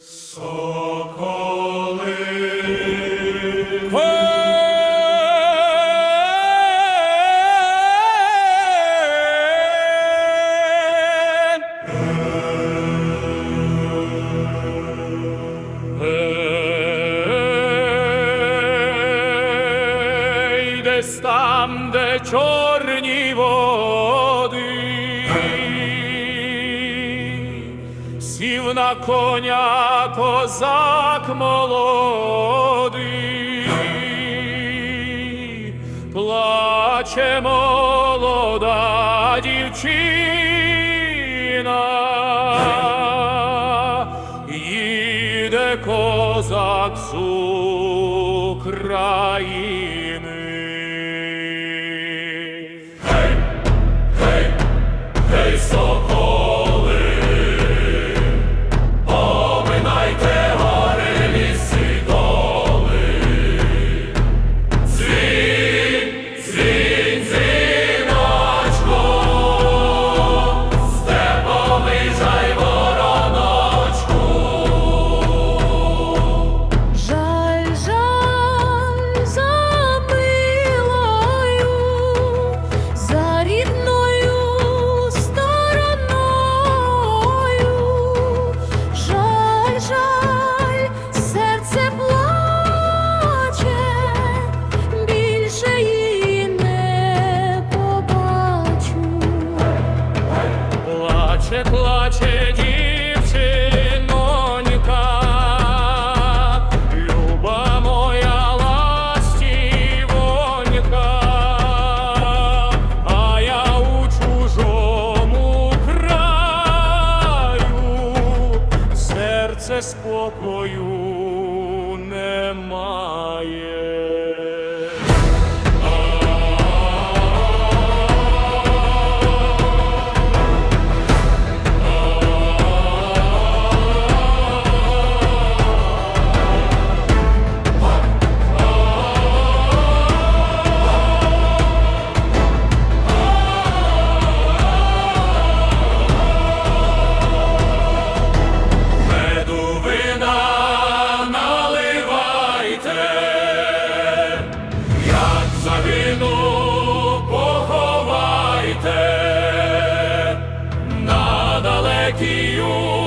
Соколи. Ей, десь там, де чорні води, на коня козак молодий, плаче молода дівчина, їде козак з України. Плаче, плаче дівчинонька, люба моя ластівонька, а я у чужому краю, серце спокою немає. Грекію.